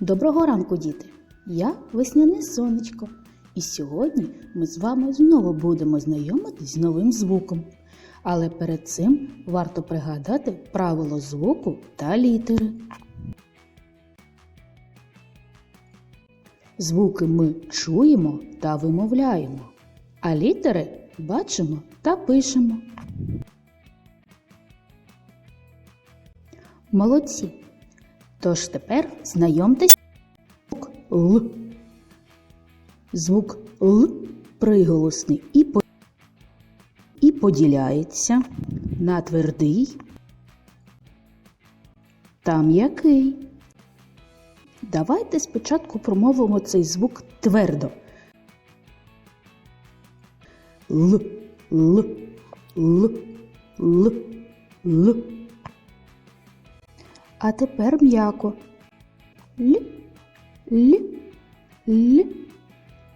Доброго ранку, діти! Я весняне сонечко, і сьогодні ми з вами знову будемо знайомитись з новим звуком. Але перед цим варто пригадати правило звуку та літери. Звуки ми чуємо та вимовляємо, а літери бачимо та пишемо. Молодці! Тож тепер знайомтесь звук Л. Звук Л приголосний і, по... і поділяється на твердий та м'який. Давайте спочатку промовимо цей звук твердо. Л, Л, Л, Л, Л. А тепер м'яко. Л, Л, Л,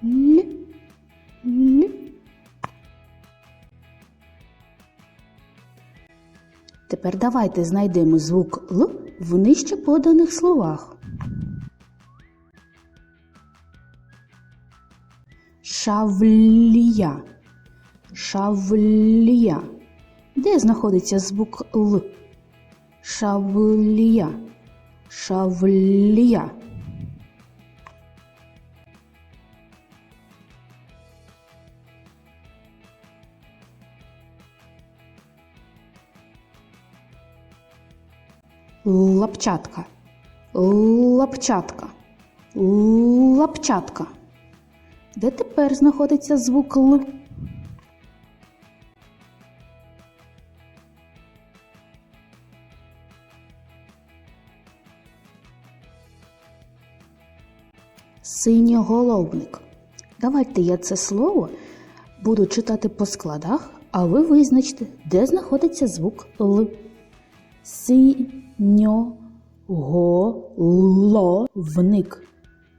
Л, Л. Тепер давайте знайдемо звук Л в нижче поданих словах. Шавлія. Шавлія. Де знаходиться звук Л? Шавлія. Шавлія. Лапчатка. Лапчатка. Лапчатка. Де тепер знаходиться звук Л? Синьоголовник. Давайте я це слово буду читати по складах, а ви визначте, де знаходиться звук Л. Синьоголовник.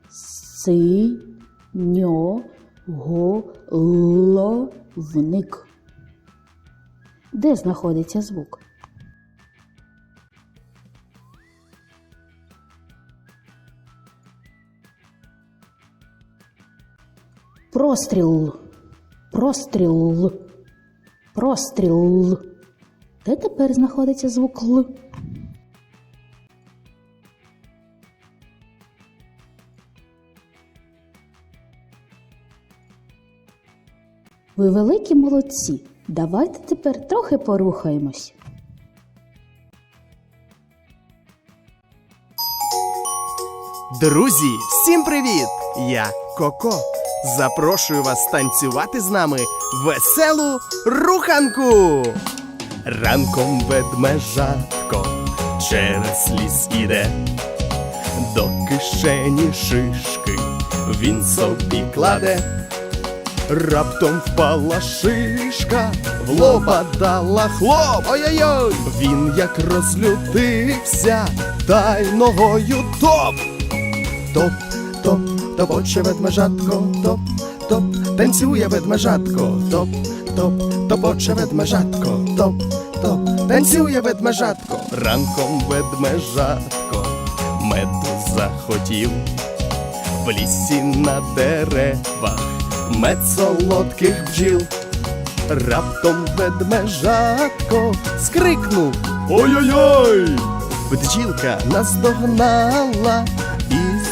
Синьоголовник. Де знаходиться звук? Простріл. Простріл. Простріл. Де тепер знаходиться звук Л? Ви великі молодці. Давайте тепер трохи порухаємось. Друзі, всім привіт! Я Коко. Запрошую вас танцювати з нами веселу руханку. Ранком ведмежатко через ліс іде, до кишені шишки він собі кладе. Раптом впала шишка, в лоба дала хлоп. Ой-ой-ой! Він як розлютився, та ногою. Топ, топ, топоче ведмежатко, топ, топ, танцює ведмежатко, топ, топ, топоче ведмежатко, топ, топ, танцює ведмежатко. Ранком ведмежатко, меду захотів. В лісі на деревах мед солодких бджіл. Раптом ведмежатко скрикнув. Ой-ой-ой! Бджілка наздогнала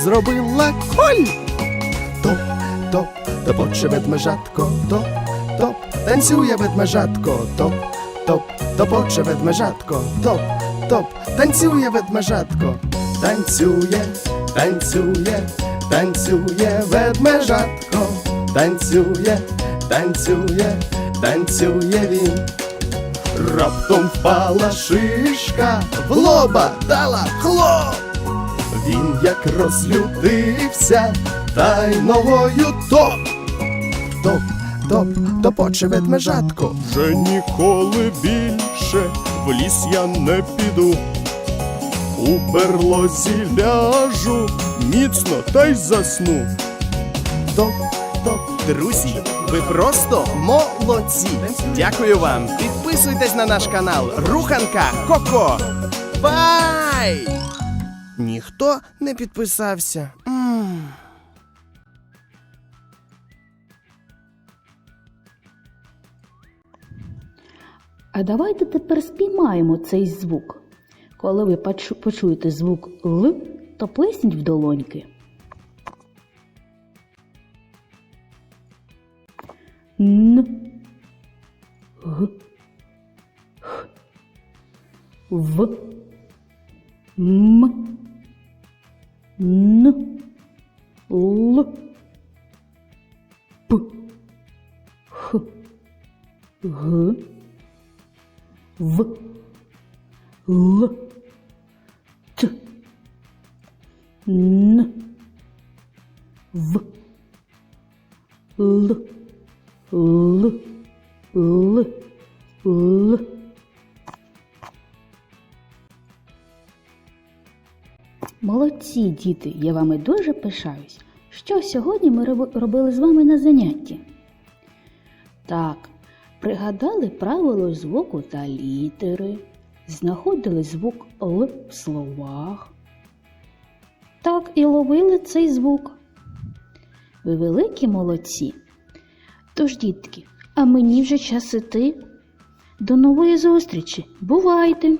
зробила коль. Топ, топ, топоче ведмежатко, топ, топ, танцює ведмежатко, топ, топ, топоче ведмежатко, топ, топ, танцює ведмежатко, танцює, танцює, танцює ведмежатко, танцює, танцює, танцює він. Раптом впала шишка, в лоба дала хлоп. Він як розлютився, та й ногою топ. Топ, топ, топоче ведмежатко. Вже ніколи більше в ліс я не піду. У берлозі ляжу, міцно та й засну. Топ, топ, друзі, ви просто молодці. Дякую вам. Підписуйтесь на наш канал Руханка Коко. Бай! Ніхто не підписався. м А давайте тепер спіймаємо цей звук. Коли ви почу- почуєте звук Л, то плесніть в долоньки. Н. Г. Х. В. М. Н. Л. П. Х. Г. В. Л. Т. Н. В. Л. Л. Л. Л. Молодці, діти, я вами дуже пишаюсь. Що сьогодні ми робили з вами на занятті? Так, пригадали правило звуку та літери, знаходили звук Л в словах. Так і ловили цей звук. Ви великі молодці. Тож, дітки, а мені вже час іти. До нової зустрічі. Бувайте!